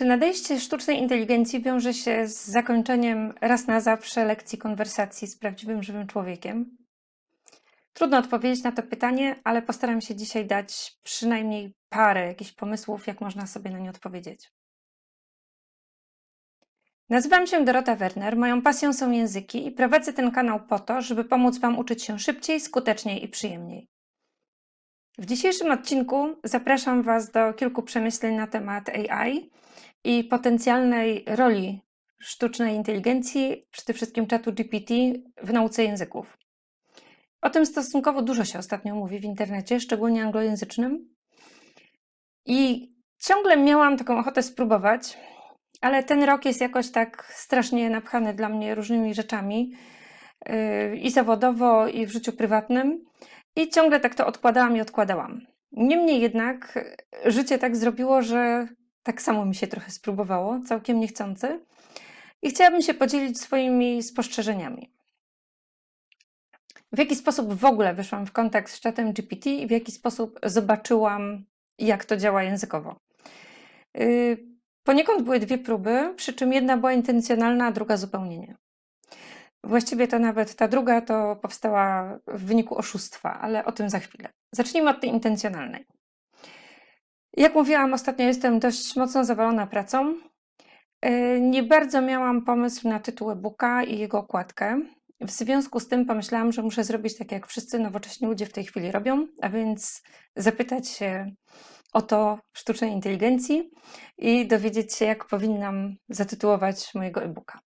Czy nadejście sztucznej inteligencji wiąże się z zakończeniem raz na zawsze lekcji konwersacji z prawdziwym, żywym człowiekiem? Trudno odpowiedzieć na to pytanie, ale postaram się dzisiaj dać przynajmniej parę jakichś pomysłów, jak można sobie na nie odpowiedzieć. Nazywam się Dorota Werner, moją pasją są języki i prowadzę ten kanał po to, żeby pomóc Wam uczyć się szybciej, skuteczniej i przyjemniej. W dzisiejszym odcinku zapraszam Was do kilku przemyśleń na temat AI i potencjalnej roli sztucznej inteligencji, przede wszystkim czatu GPT w nauce języków. O tym stosunkowo dużo się ostatnio mówi w internecie, szczególnie anglojęzycznym. I ciągle miałam taką ochotę spróbować, ale ten rok jest jakoś tak strasznie napchany dla mnie różnymi rzeczami yy, i zawodowo, i w życiu prywatnym. I ciągle tak to odkładałam i odkładałam. Niemniej jednak życie tak zrobiło, że tak samo mi się trochę spróbowało, całkiem niechcący. I chciałabym się podzielić swoimi spostrzeżeniami. W jaki sposób w ogóle wyszłam w kontakt z czatem GPT i w jaki sposób zobaczyłam, jak to działa językowo. Yy, Poniekąd były dwie próby, przy czym jedna była intencjonalna, a druga zupełnie nie. Właściwie to nawet ta druga to powstała w wyniku oszustwa, ale o tym za chwilę. Zacznijmy od tej intencjonalnej. Jak mówiłam, ostatnio jestem dość mocno zawalona pracą. Yy, Nie bardzo miałam pomysł na tytuł e-booka i jego okładkę. W związku z tym pomyślałam, że muszę zrobić tak, jak wszyscy nowocześni ludzie w tej chwili robią, a więc zapytać się o to sztucznej inteligencji i dowiedzieć się, jak powinnam zatytułować mojego e-booka.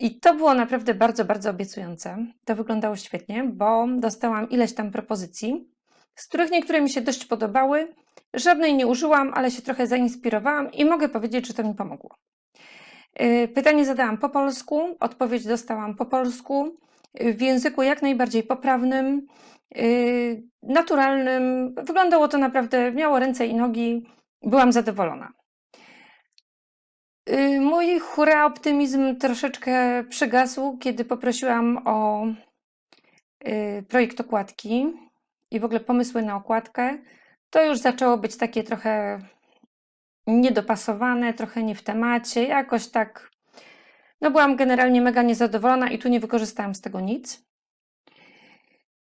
I to było naprawdę bardzo, bardzo obiecujące. To wyglądało świetnie, bo dostałam ileś tam propozycji, z których niektóre mi się dość podobały. Żadnej nie użyłam, ale się trochę zainspirowałam i mogę powiedzieć, że to mi pomogło. Yy, Pytanie zadałam po polsku, odpowiedź dostałam po polsku, yy, w języku jak najbardziej poprawnym, yy, naturalnym. Wyglądało to naprawdę, miało ręce i nogi, byłam zadowolona. Mój hura optymizm troszeczkę przygasł, kiedy poprosiłam o projekt okładki i w ogóle pomysły na okładkę. To już zaczęło być takie trochę niedopasowane, trochę nie w temacie, jakoś tak. No, byłam generalnie mega niezadowolona i tu nie wykorzystałam z tego nic.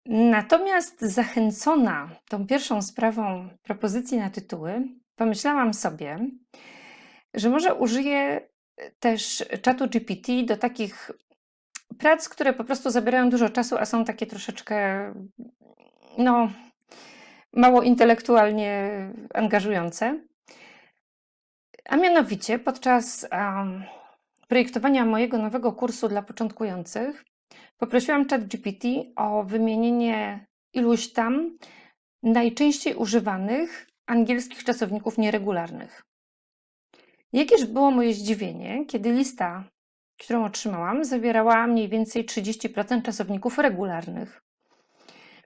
Natomiast zachęcona tą pierwszą sprawą propozycji na tytuły, pomyślałam sobie, że może użyję też czatu GPT do takich prac, które po prostu zabierają dużo czasu, a są takie troszeczkę, no, mało intelektualnie angażujące. A mianowicie podczas um, projektowania mojego nowego kursu dla początkujących poprosiłam ChatGPT o wymienienie iluś tam najczęściej używanych angielskich czasowników nieregularnych. Jakież było moje zdziwienie, kiedy lista, którą otrzymałam, zawierała mniej więcej 30% czasowników regularnych.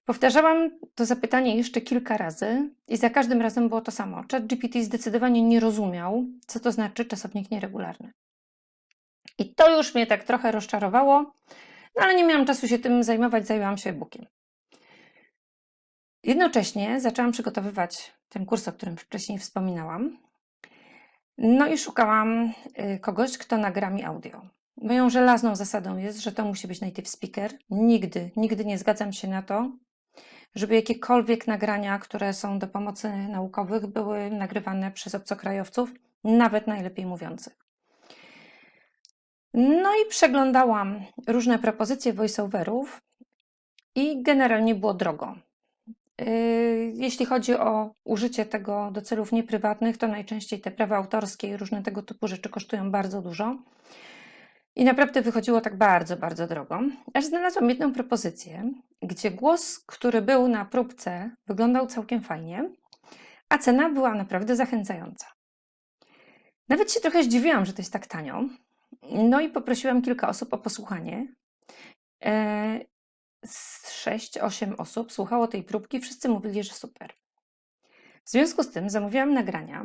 Powtarzałam to zapytanie jeszcze kilka razy i za każdym razem było to samo. ChatGPT zdecydowanie nie rozumiał, co to znaczy czasownik nieregularny. I to już mnie tak trochę rozczarowało, no ale nie miałam czasu się tym zajmować, zajęłam się e-bookiem. Jednocześnie zaczęłam przygotowywać ten kurs, o którym wcześniej wspominałam. No i szukałam y, kogoś, kto nagra mi audio. Moją żelazną zasadą jest, że to musi być native speaker. Nigdy, nigdy nie zgadzam się na to, żeby jakiekolwiek nagrania, które są do pomocy naukowych, były nagrywane przez obcokrajowców, nawet najlepiej mówiących. No i przeglądałam różne propozycje voiceoverów i generalnie było drogo. Yy, Jeśli chodzi o użycie tego do celów nieprywatnych, to najczęściej te prawa autorskie i różne tego typu rzeczy kosztują bardzo dużo. I naprawdę wychodziło tak bardzo, bardzo drogo. Aż znalazłam jedną propozycję, gdzie głos, który był na próbce, wyglądał całkiem fajnie, a cena była naprawdę zachęcająca. Nawet się trochę zdziwiłam, że to jest tak tanio. No i poprosiłam kilka osób o posłuchanie. E, z 6-8 osób słuchało tej próbki, wszyscy mówili, że super. W związku z tym zamówiłam nagrania.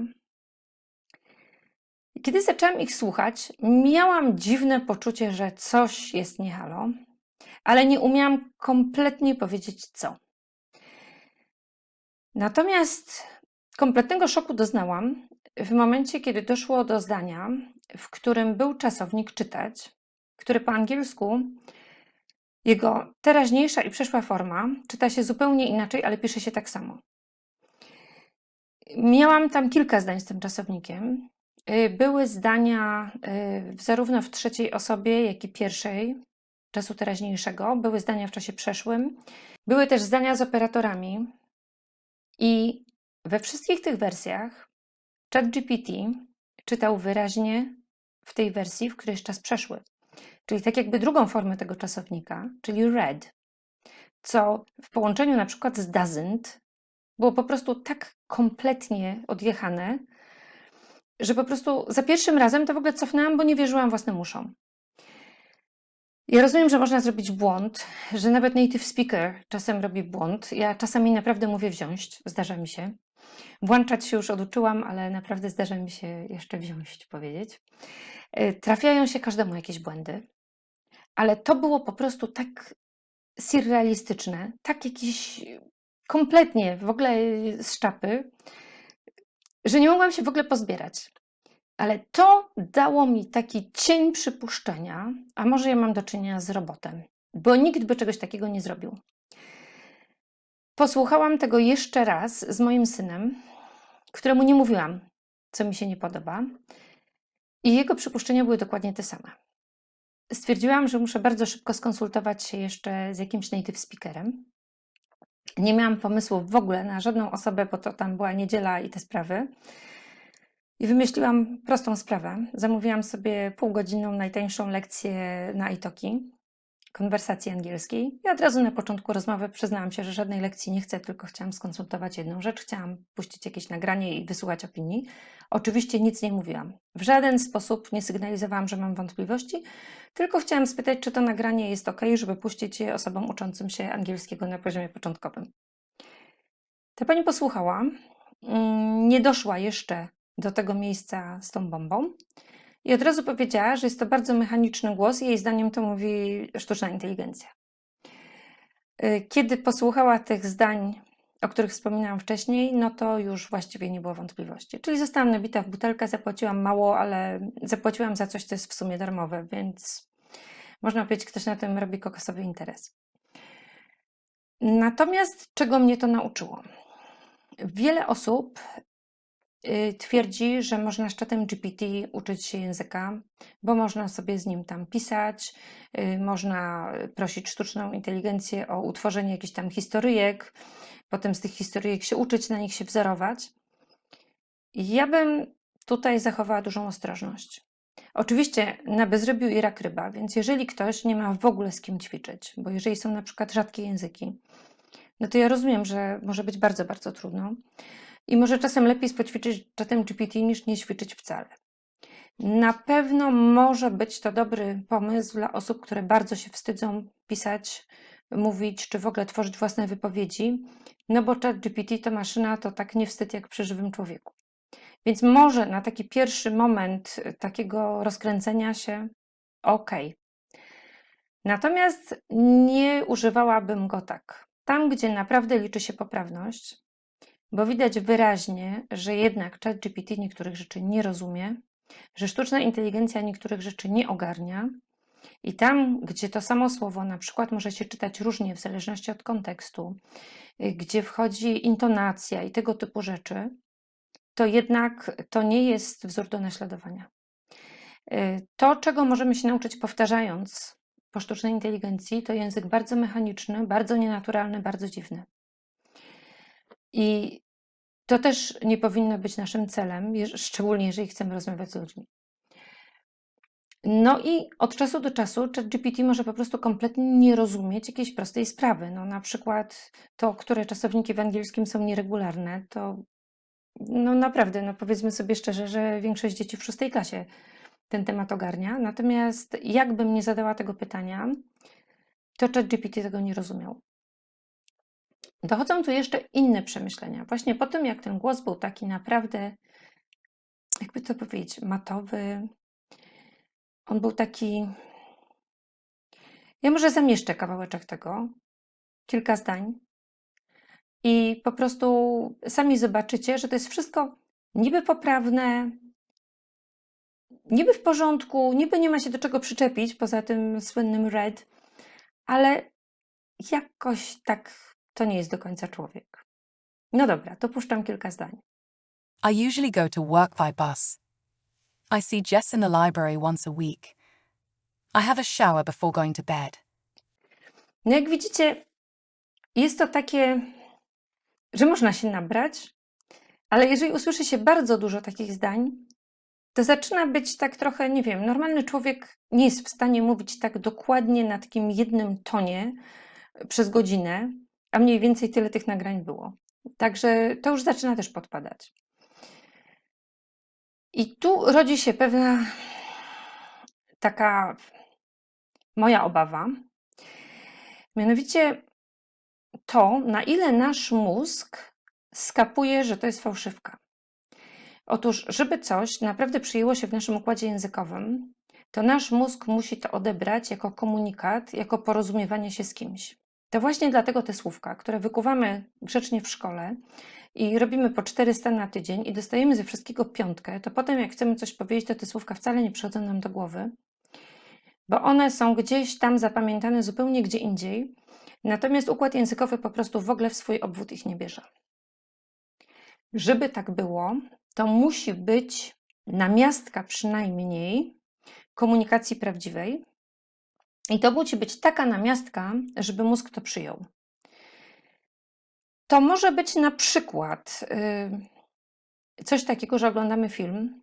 Kiedy zaczęłam ich słuchać, miałam dziwne poczucie, że coś jest nie halo, ale nie umiałam kompletnie powiedzieć co. Natomiast kompletnego szoku doznałam, w momencie, kiedy doszło do zdania, w którym był czasownik czytać, który po angielsku jego teraźniejsza i przeszła forma czyta się zupełnie inaczej, ale pisze się tak samo. Miałam tam kilka zdań z tym czasownikiem. Y, Były zdania y, zarówno w trzeciej osobie, jak i pierwszej czasu teraźniejszego. Były zdania w czasie przeszłym. Były też zdania z operatorami. I we wszystkich tych wersjach ChatGPT czytał wyraźnie w tej wersji, w której jest czas przeszły. Czyli tak jakby drugą formę tego czasownika, czyli read, co w połączeniu na przykład z doesn't było po prostu tak kompletnie odjechane, że po prostu za pierwszym razem to w ogóle cofnęłam, bo nie wierzyłam własnym uszom. Ja rozumiem, że można zrobić błąd, że nawet native speaker czasem robi błąd. Ja czasami naprawdę mówię wziąć, zdarza mi się. Włączać się już oduczyłam, ale naprawdę zdarza mi się jeszcze wziąć, powiedzieć. Y, Trafiają się każdemu jakieś błędy, ale to było po prostu tak surrealistyczne, tak jakieś kompletnie w ogóle z czapy, że nie mogłam się w ogóle pozbierać. Ale to dało mi taki cień przypuszczenia, a może ja mam do czynienia z robotem, bo nikt by czegoś takiego nie zrobił. Posłuchałam tego jeszcze raz z moim synem, któremu nie mówiłam, co mi się nie podoba, i jego przypuszczenia były dokładnie te same. Stwierdziłam, że muszę bardzo szybko skonsultować się jeszcze z jakimś native speakerem. Nie miałam pomysłu w ogóle na żadną osobę, bo to tam była niedziela i te sprawy. I wymyśliłam prostą sprawę. Zamówiłam sobie półgodzinną najtańszą lekcję na iTalki, konwersacji angielskiej. I od razu na początku rozmowy przyznałam się, że żadnej lekcji nie chcę, tylko chciałam skonsultować jedną rzecz. Chciałam puścić jakieś nagranie i wysłuchać opinii. Oczywiście nic nie mówiłam. W żaden sposób nie sygnalizowałam, że mam wątpliwości, tylko chciałam spytać, czy to nagranie jest ok, żeby puścić je osobom uczącym się angielskiego na poziomie początkowym. Ta pani posłuchała, mm, nie doszła jeszcze do tego miejsca z tą bombą i od razu powiedziała, że jest to bardzo mechaniczny głos i jej zdaniem to mówi sztuczna inteligencja. Y, Kiedy posłuchała tych zdań, o których wspominałam wcześniej, no to już właściwie nie było wątpliwości. Czyli zostałam nabita w butelkę, zapłaciłam mało, ale zapłaciłam za coś, co jest w sumie darmowe, więc można powiedzieć, ktoś na tym robi kokosowy interes. Natomiast czego mnie to nauczyło? Wiele osób twierdzi, że można z czatem GPT uczyć się języka, bo można sobie z nim tam pisać, y, można prosić sztuczną inteligencję o utworzenie jakichś tam historyjek, potem z tych historyjek się uczyć, na nich się wzorować. Ja bym tutaj zachowała dużą ostrożność. Oczywiście na bezrobiu i rak ryba, więc jeżeli ktoś nie ma w ogóle z kim ćwiczyć, bo jeżeli są na przykład rzadkie języki, no to ja rozumiem, że może być bardzo, bardzo trudno i może czasem lepiej poćwiczyć czatem GPT niż nie ćwiczyć wcale. Na pewno może być to dobry pomysł dla osób, które bardzo się wstydzą pisać, mówić, czy w ogóle tworzyć własne wypowiedzi, no bo ChatGPT to maszyna, to tak nie wstyd jak przy żywym człowieku. Więc może na taki pierwszy moment y, takiego rozkręcenia się, ok. Natomiast nie używałabym go tak. Tam, gdzie naprawdę liczy się poprawność, bo widać wyraźnie, że jednak ChatGPT niektórych rzeczy nie rozumie, że sztuczna inteligencja niektórych rzeczy nie ogarnia. I tam, gdzie to samo słowo na przykład może się czytać różnie w zależności od kontekstu, y, gdzie wchodzi intonacja i tego typu rzeczy, to jednak to nie jest wzór do naśladowania. Y, To, czego możemy się nauczyć powtarzając po sztucznej inteligencji, to język bardzo mechaniczny, bardzo nienaturalny, bardzo dziwny. I to też nie powinno być naszym celem, szczególnie jeżeli chcemy rozmawiać z ludźmi. No i od czasu do czasu ChatGPT może po prostu kompletnie nie rozumieć jakiejś prostej sprawy. No na przykład to, które czasowniki w angielskim są nieregularne, to no naprawdę, no powiedzmy sobie szczerze, że większość dzieci w szóstej klasie ten temat ogarnia. Natomiast jakbym nie zadała tego pytania, to ChatGPT tego nie rozumiał. Dochodzą tu jeszcze inne przemyślenia. Właśnie po tym, jak ten głos był taki naprawdę, jakby to powiedzieć, matowy, on był taki. Ja może zamieszczę kawałeczek tego, kilka zdań, i po prostu sami zobaczycie, że to jest wszystko niby poprawne, niby w porządku, niby nie ma się do czego przyczepić poza tym słynnym red, ale jakoś tak to nie jest do końca człowiek. No dobra, to puszczam kilka zdań. I usually go to work by bus. I see Jess in the library once a week. I have a shower before going to bed. No jak widzicie, jest to takie, że można się nabrać, ale jeżeli usłyszy się bardzo dużo takich zdań, to zaczyna być tak trochę, nie wiem, normalny człowiek nie jest w stanie mówić tak dokładnie na takim jednym tonie przez godzinę, a mniej więcej tyle tych nagrań było. Także to już zaczyna też podpadać. I tu rodzi się pewna taka moja obawa, mianowicie to, na ile nasz mózg skapuje, że to jest fałszywka. Otóż, żeby coś naprawdę przyjęło się w naszym układzie językowym, to nasz mózg musi to odebrać jako komunikat, jako porozumiewanie się z kimś. To właśnie dlatego te słówka, które wykuwamy grzecznie w szkole i robimy po 400 na tydzień i dostajemy ze wszystkiego piątkę, to potem jak chcemy coś powiedzieć, to te słówka wcale nie przychodzą nam do głowy, bo one są gdzieś tam zapamiętane zupełnie gdzie indziej, natomiast układ językowy po prostu w ogóle w swój obwód ich nie bierze. Żeby tak było, to musi być namiastka przynajmniej komunikacji prawdziwej. I to musi być taka namiastka, żeby mózg to przyjął. To może być na przykład yy, coś takiego, że oglądamy film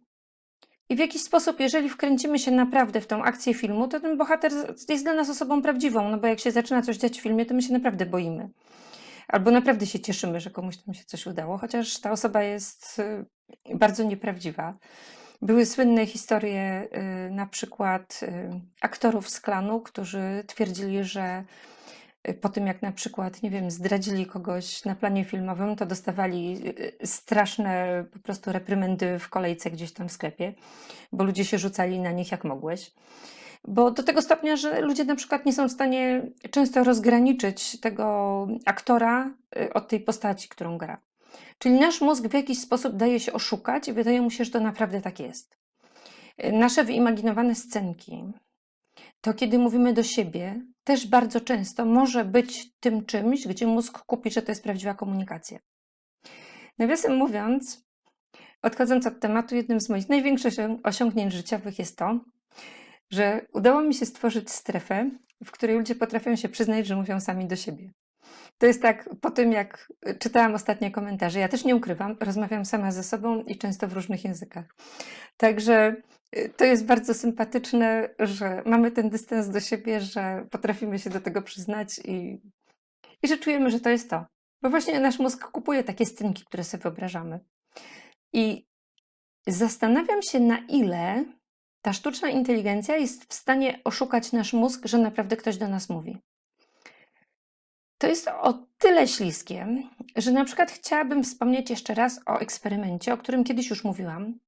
i w jakiś sposób, jeżeli wkręcimy się naprawdę w tą akcję filmu, to ten bohater jest dla nas osobą prawdziwą, no bo jak się zaczyna coś dziać w filmie, to my się naprawdę boimy. Albo naprawdę się cieszymy, że komuś tam się coś udało, chociaż ta osoba jest y, bardzo nieprawdziwa. Były słynne historie, y, na przykład y, aktorów z klanu, którzy twierdzili, że y, po tym jak na przykład, nie wiem, zdradzili kogoś na planie filmowym, to dostawali straszne po prostu reprymendy w kolejce gdzieś tam w sklepie, bo ludzie się rzucali na nich jak mogłeś. Bo do tego stopnia, że ludzie na przykład nie są w stanie często rozgraniczyć tego aktora od tej postaci, którą gra. Czyli nasz mózg w jakiś sposób daje się oszukać i wydaje mu się, że to naprawdę tak jest. Y, Nasze wyimaginowane scenki, to kiedy mówimy do siebie, też bardzo często może być tym czymś, gdzie mózg kupi, że to jest prawdziwa komunikacja. Nawiasem mówiąc, odchodząc od tematu, jednym z moich największych osią- osiągnięć życiowych jest to, że udało mi się stworzyć strefę, w której ludzie potrafią się przyznać, że mówią sami do siebie. To jest tak, po tym jak czytałam ostatnie komentarze, ja też nie ukrywam, rozmawiam sama ze sobą i często w różnych językach. Także y, to jest bardzo sympatyczne, że mamy ten dystans do siebie, że potrafimy się do tego przyznać i, i że czujemy, że to jest to. Bo właśnie nasz mózg kupuje takie scenki, które sobie wyobrażamy. I zastanawiam się, na ile ta sztuczna inteligencja jest w stanie oszukać nasz mózg, że naprawdę ktoś do nas mówi. To jest o tyle śliskie, że na przykład chciałabym wspomnieć jeszcze raz o eksperymencie, o którym kiedyś już mówiłam,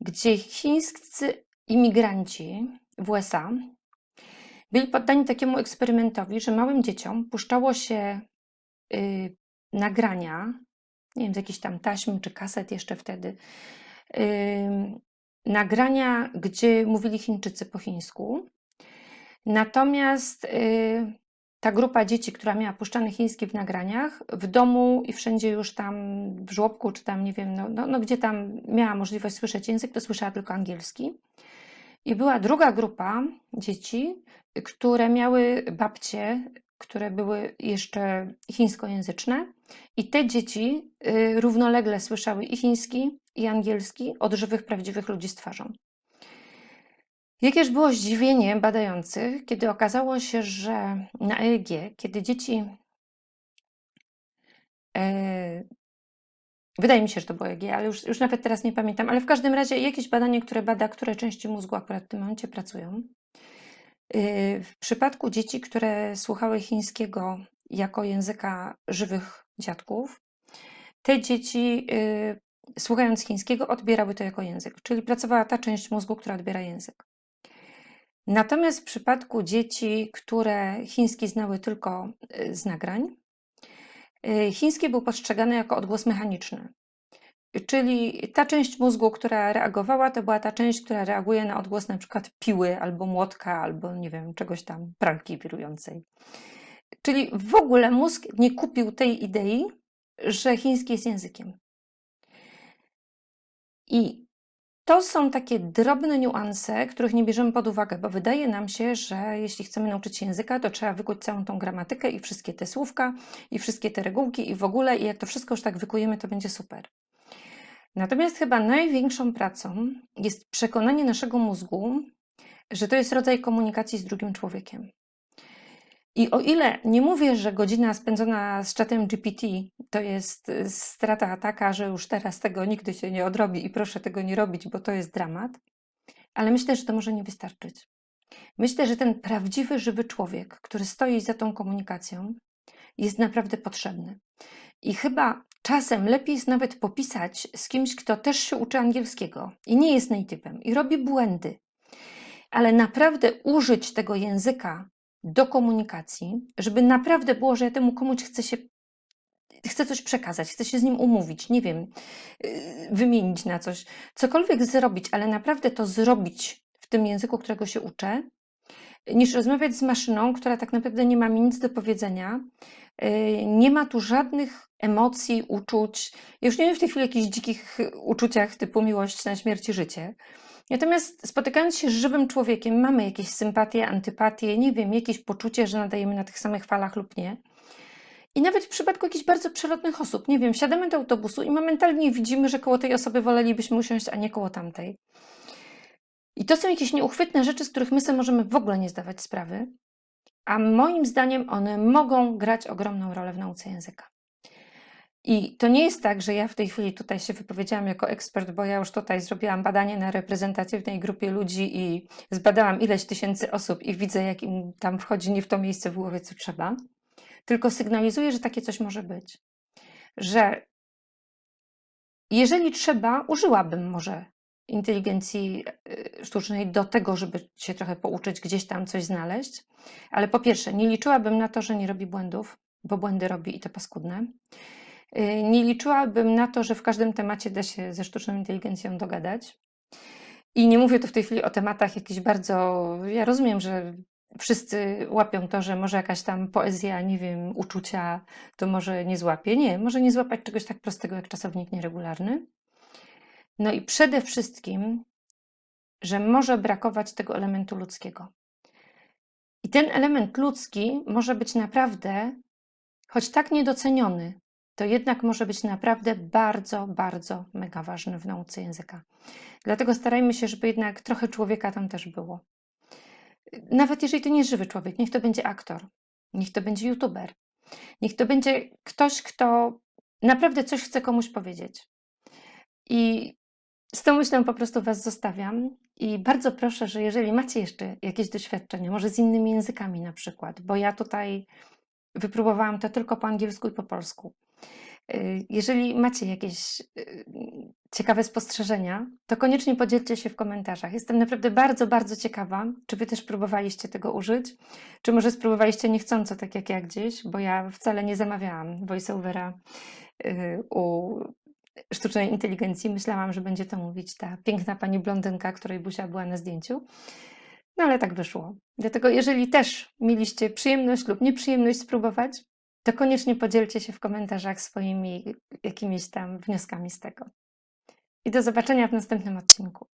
gdzie chińscy imigranci w USA byli poddani takiemu eksperymentowi, że małym dzieciom puszczało się y, nagrania, nie wiem, z jakichś tam taśm czy kaset jeszcze wtedy, ym, nagrania, gdzie mówili Chińczycy po chińsku. Natomiast y, ta grupa dzieci, która miała puszczany chiński w nagraniach, w domu i wszędzie już tam w żłobku, czy tam nie wiem, no, no, no gdzie tam miała możliwość słyszeć język, to słyszała tylko angielski. I była druga grupa dzieci, które miały babcie, które były jeszcze chińskojęzyczne. I te dzieci y, równolegle słyszały i chiński, i angielski od żywych, prawdziwych ludzi z twarzą. Jakież było zdziwienie badających, kiedy okazało się, że na EEG, kiedy dzieci. E, wydaje mi się, że to było EEG, ale już, już nawet teraz nie pamiętam, ale w każdym razie jakieś badanie, które bada, które części mózgu akurat w tym momencie pracują. Y, W przypadku dzieci, które słuchały chińskiego jako języka żywych dziadków, te dzieci, y, słuchając chińskiego, odbierały to jako język, czyli pracowała ta część mózgu, która odbiera język. Natomiast w przypadku dzieci, które chiński znały tylko y, z nagrań, y, chiński był postrzegany jako odgłos mechaniczny. czyli ta część mózgu, która reagowała, to była ta część, która reaguje na odgłos na przykład piły albo młotka, albo nie wiem, czegoś tam, pralki wirującej. Czyli w ogóle mózg nie kupił tej idei, że chiński jest językiem. I to są takie drobne niuanse, których nie bierzemy pod uwagę, bo wydaje nam się, że jeśli chcemy nauczyć się języka, to trzeba wykuć całą tą gramatykę i wszystkie te słówka, i wszystkie te regułki, i w ogóle, i jak to wszystko już tak wykujemy, to będzie super. Natomiast chyba największą pracą jest przekonanie naszego mózgu, że to jest rodzaj komunikacji z drugim człowiekiem. I o ile nie mówię, że godzina spędzona z czatem GPT to jest y, strata taka, że już teraz tego nigdy się nie odrobi i proszę tego nie robić, bo to jest dramat, ale myślę, że to może nie wystarczyć. Myślę, że ten prawdziwy, żywy człowiek, który stoi za tą komunikacją, jest naprawdę potrzebny. I chyba czasem lepiej jest nawet popisać z kimś, kto też się uczy angielskiego i nie jest native'em i robi błędy, ale naprawdę użyć tego języka do komunikacji, żeby naprawdę było, że ja temu komuś chcę się chcę coś przekazać, chcę się z nim umówić, nie wiem, yy, wymienić na coś, cokolwiek zrobić, ale naprawdę to zrobić w tym języku, którego się uczę, niż rozmawiać z maszyną, która tak naprawdę nie ma mi nic do powiedzenia. Yy, Nie ma tu żadnych emocji, uczuć. Już nie wiem w tej chwili jakichś dzikich uczuciach typu miłość na śmierć i życie. Natomiast spotykając się z żywym człowiekiem, mamy jakieś sympatie, antypatie, nie wiem, jakieś poczucie, że nadajemy na tych samych falach lub nie. I nawet w przypadku jakichś bardzo przelotnych osób, nie wiem, wsiadamy do autobusu i momentalnie widzimy, że koło tej osoby wolelibyśmy usiąść, a nie koło tamtej. I to są jakieś nieuchwytne rzeczy, z których my sobie możemy w ogóle nie zdawać sprawy, a moim zdaniem one mogą grać ogromną rolę w nauce języka. I to nie jest tak, że ja w tej chwili tutaj się wypowiedziałam jako ekspert, bo ja już tutaj zrobiłam badanie na reprezentatywnej grupie ludzi i zbadałam ileś tysięcy osób i widzę, jak im tam wchodzi nie w to miejsce w głowie, co trzeba. Tylko sygnalizuję, że takie coś może być. Że jeżeli trzeba, użyłabym może inteligencji y, sztucznej do tego, żeby się trochę pouczyć, gdzieś tam coś znaleźć. Ale po pierwsze, nie liczyłabym na to, że nie robi błędów, bo błędy robi i to paskudne. Y, Nie liczyłabym na to, że w każdym temacie da się ze sztuczną inteligencją dogadać. I nie mówię tu w tej chwili o tematach jakichś bardzo. Ja rozumiem, że wszyscy łapią to, że może jakaś tam poezja, nie wiem, uczucia, to może nie złapie. Nie, może nie złapać czegoś tak prostego jak czasownik nieregularny. No i przede wszystkim, że może brakować tego elementu ludzkiego. I ten element ludzki może być naprawdę, choć tak niedoceniony, to jednak może być naprawdę bardzo, bardzo mega ważny w nauce języka. Dlatego starajmy się, żeby jednak trochę człowieka tam też było. Nawet jeżeli to nie żywy człowiek, niech to będzie aktor, niech to będzie youtuber, niech to będzie ktoś, kto naprawdę coś chce komuś powiedzieć. I z tą myślą po prostu Was zostawiam i bardzo proszę, że jeżeli macie jeszcze jakieś doświadczenia, może z innymi językami na przykład, bo ja tutaj wypróbowałam to tylko po angielsku i po polsku. Y, Jeżeli macie jakieś y, ciekawe spostrzeżenia, to koniecznie podzielcie się w komentarzach. Jestem naprawdę bardzo, bardzo ciekawa, czy Wy też próbowaliście tego użyć, czy może spróbowaliście niechcąco, tak jak ja gdzieś, bo ja wcale nie zamawiałam voiceovera y, u sztucznej inteligencji. Myślałam, że będzie to mówić ta piękna pani blondynka, której Buzia była na zdjęciu. No ale tak wyszło. Dlatego jeżeli też mieliście przyjemność lub nieprzyjemność spróbować, to koniecznie podzielcie się w komentarzach swoimi jakimiś tam wnioskami z tego. I do zobaczenia w następnym odcinku.